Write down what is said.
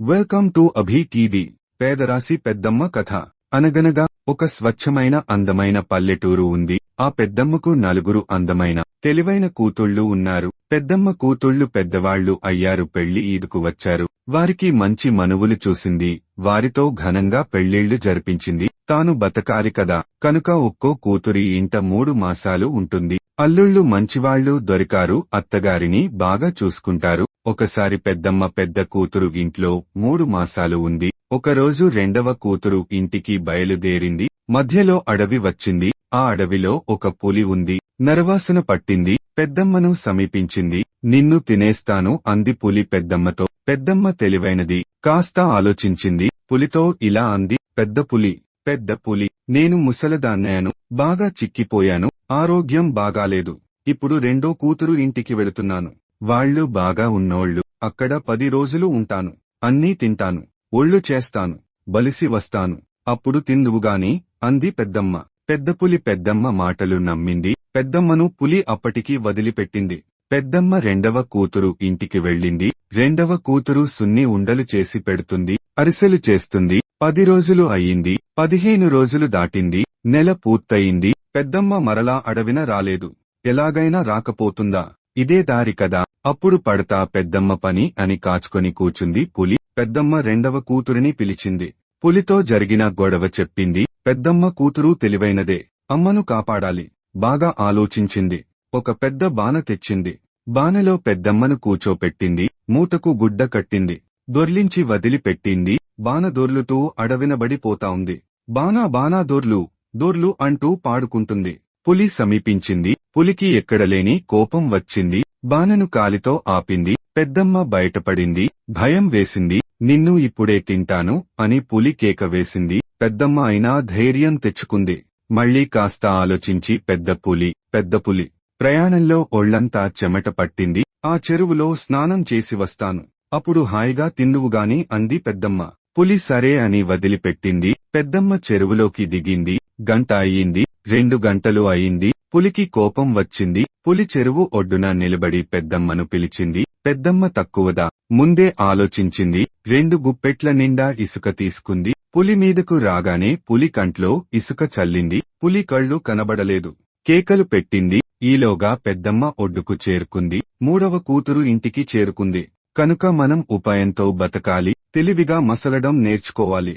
Welcome to Abhi TV పేదరాశి పెద్దమ్మ కథ. అనగనగా ఒక స్వచ్ఛమైన అందమైన పల్లెటూరు ఉంది. ఆ పెద్దమ్మకు నలుగురు అందమైన తెలివైన కూతుళ్ళు ఉన్నారు. పెద్దమ్మ కూతుళ్ళు పెద్దవాళ్ళు అయ్యారు పెళ్ళి ఈదుకు వచ్చారు. వారికి మంచి మనువులు చూసింది. వారితో ఘనంగా పెళ్ళిళ్ళు జరిపించింది. తాను బతకాలి కదా. కనుక ఒక్కో కూతురి ఇంట మూడు మాసాలు ఉంటుంది. అల్లుళ్ళు మంచివాళ్ళు దొరికారు అత్తగారిని బాగా చూసుకుంటారు. ఒకసారి పెద్దమ్మ పెద్ద కూతురు ఇంట్లో మూడు మాసాలు ఉంది. ఒకరోజు రెండవ కూతురు ఇంటికి బయలుదేరింది. మధ్యలో అడవి వచ్చింది. ఆ అడవిలో ఒక పులి ఉంది. నరవాసన పట్టింది. పెద్దమ్మను సమీపించింది. నిన్ను తినేస్తాను అంది పులి పెద్దమ్మతో. పెద్దమ్మ తెలివైనది. కాస్త ఆలోచించింది. పులితో ఇలా అంది. పెద్ద పులి పెద్ద పులి నేను ముసలదాన్నాను బాగా చిక్కిపోయాను. ఆరోగ్యం బాగాలేదు. ఇప్పుడు రెండో కూతురు ఇంటికి వెళుతున్నాను. వాళ్ళు బాగా ఉన్నోళ్ళు. అక్కడ పది రోజులు ఉంటాను. అన్నీ తింటాను. ఒళ్ళు చేస్తాను. బలిసి వస్తాను. అప్పుడు తిందువుగాని అంది పెద్దమ్మ. పెద్ద పులి పెద్దమ్మ మాటలు నమ్మింది. పెద్దమ్మను పులి అప్పటికి వదిలిపెట్టింది. పెద్దమ్మ రెండవ కూతురు ఇంటికి వెళ్ళింది. రెండవ కూతురు సున్ని ఉండలు చేసి పెడుతుంది. అరిసెలు చేస్తుంది. పది రోజులు అయ్యింది. పదిహేను రోజులు దాటింది. నెల పూర్తయింది. పెద్దమ్మ మరలా అడవిన రాలేదు. ఎలాగైనా రాకపోతుందా? ఇదే దారి కదా. అప్పుడు పడతా పెద్దమ్మ పని అని కాచుకొని కూచుంది పులి. పెద్దమ్మ రెండవ కూతురిని పిలిచింది. పులితో జరిగిన గొడవ చెప్పింది. పెద్దమ్మ కూతురు తెలివైనదే. అమ్మను కాపాడాలి. బాగా ఆలోచించింది. ఒక పెద్ద బాన తెచ్చింది. బానలో పెద్దమ్మను కూచోపెట్టింది. మూతకు గుడ్డ కట్టింది. దొర్లించి వదిలిపెట్టింది. బాన దొర్లుతూ అడవినబడిపోతా ఉంది. బానా బానా దొర్లు దొర్లు అంటూ పాడుకుంటుంది. పులి సమీపించింది. పులికి ఎక్కడలేని కోపం వచ్చింది. బానను కాలితో ఆపింది పెద్దమ్మ బయటపడింది భయం వేసింది నిన్ను ఇప్పుడే తింటాను అని పులి కేక వేసింది పెద్దమ్మ అయినా ధైర్యం తెచ్చుకుంది. మళ్ళీ కాస్త ఆలోచించి పెద్ద పులి పెద్ద పులి. ప్రయాణంలో ఒళ్ళంతా చెమట పట్టింది ఆ చెరువులో స్నానం చేసి వస్తాను. అప్పుడు హాయిగా తిన్నువుగాని అంది పెద్దమ్మ. పులి సరే అని వదిలిపెట్టింది పెద్దమ్మ చెరువులోకి దిగింది గంట అయ్యింది రెండు గంటలు అయింది పులికి కోపం వచ్చింది పులి చెరువు ఒడ్డున నిలబడి పెద్దమ్మను పిలిచింది పెద్దమ్మ తక్కువదా? ముందే ఆలోచించింది రెండు గుప్పెట్ల నిండా ఇసుక తీసుకుంది పులి మీదకు రాగానే పులి కంట్లో ఇసుక చల్లింది పులి కళ్ళు కనబడలేదు. కేకలు పెట్టింది ఈలోగా పెద్దమ్మ ఒడ్డుకు చేరుకుంది మూడవ కూతురు ఇంటికి చేరుకుంది. కనుక మనం ఉపాయంతో బతకాలి తెలివిగా మసలడం నేర్చుకోవాలి.